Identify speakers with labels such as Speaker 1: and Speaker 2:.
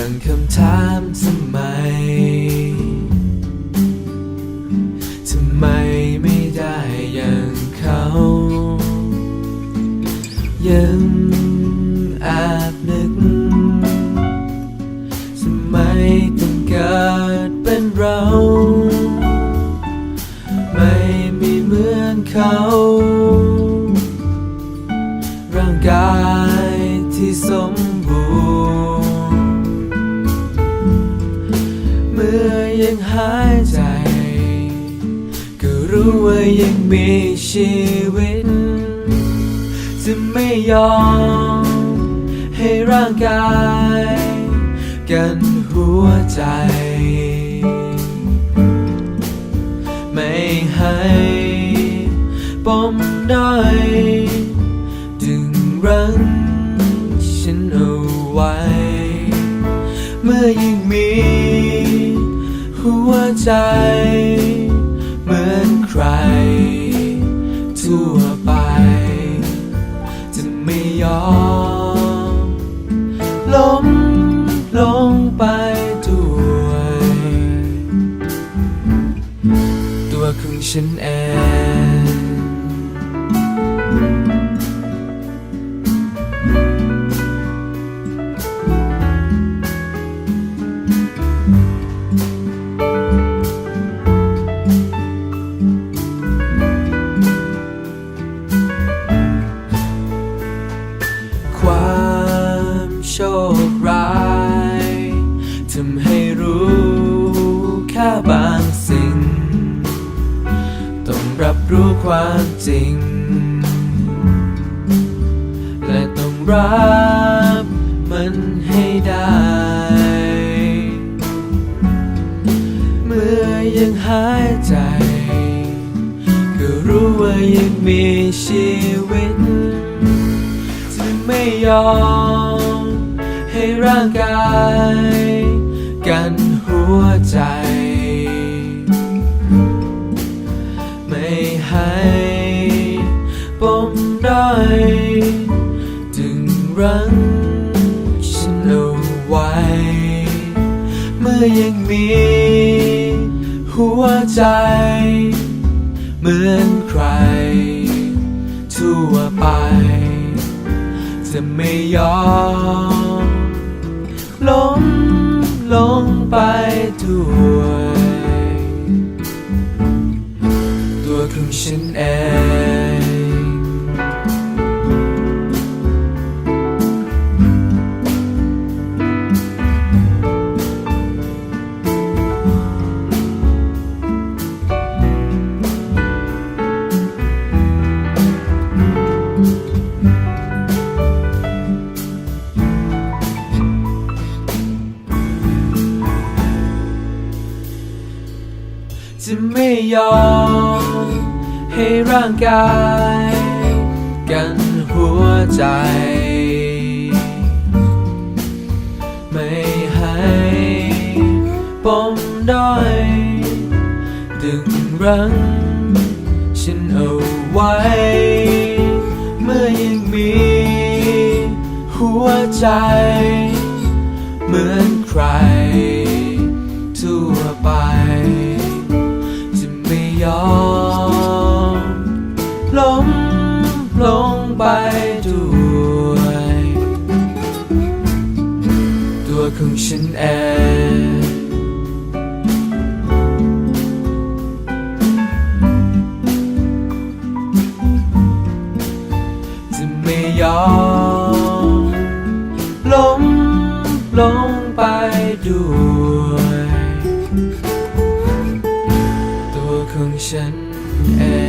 Speaker 1: ตั้งคำถามทำไม ทำไมไม่ได้อย่างเขา ยังแอบนึก ทำไมต้องเกิดเป็นเรา ไม่มีเหมือนเขา ยังหายใจ ก็รู้ว่ายังมีชีวิต จะไม่ยอม ให้ร่างกาย กันหัวใจ ไม่ให้ปมด้อยดึงรั้งฉันเอาไว้ หัวใจ เหมือนใคร ทั่วไป จะไม่ยอมล้มลงไปด้วย ตัวของฉันเอง บางสิ่ง ต้องรับรู้ความจริง และต้องรับมันให้ได้ เมื่อยังหายใจ ก็รู้ว่ายังมีชีวิตจะไม่ยอมให้ร่างกาย กันหัวใจ ยังมี หัวใจ เหมือนใคร ทั่วไป จะไม่ยอมล้มลงไปด้วย ตัวของฉันเอง จะไม่ยอมให้ร่างกาย กันหัวใจ ไม่ให้ปมด้อย ดึงรั้ง ฉันเอาไว้ เมื่อยังมี หัวใจ เหมือนใคร ทั่วไป ยอมล้มลงไปด้วย ตัวของฉันเองจะไม่ยอมล้มลงไปด้วย ของฉันเอง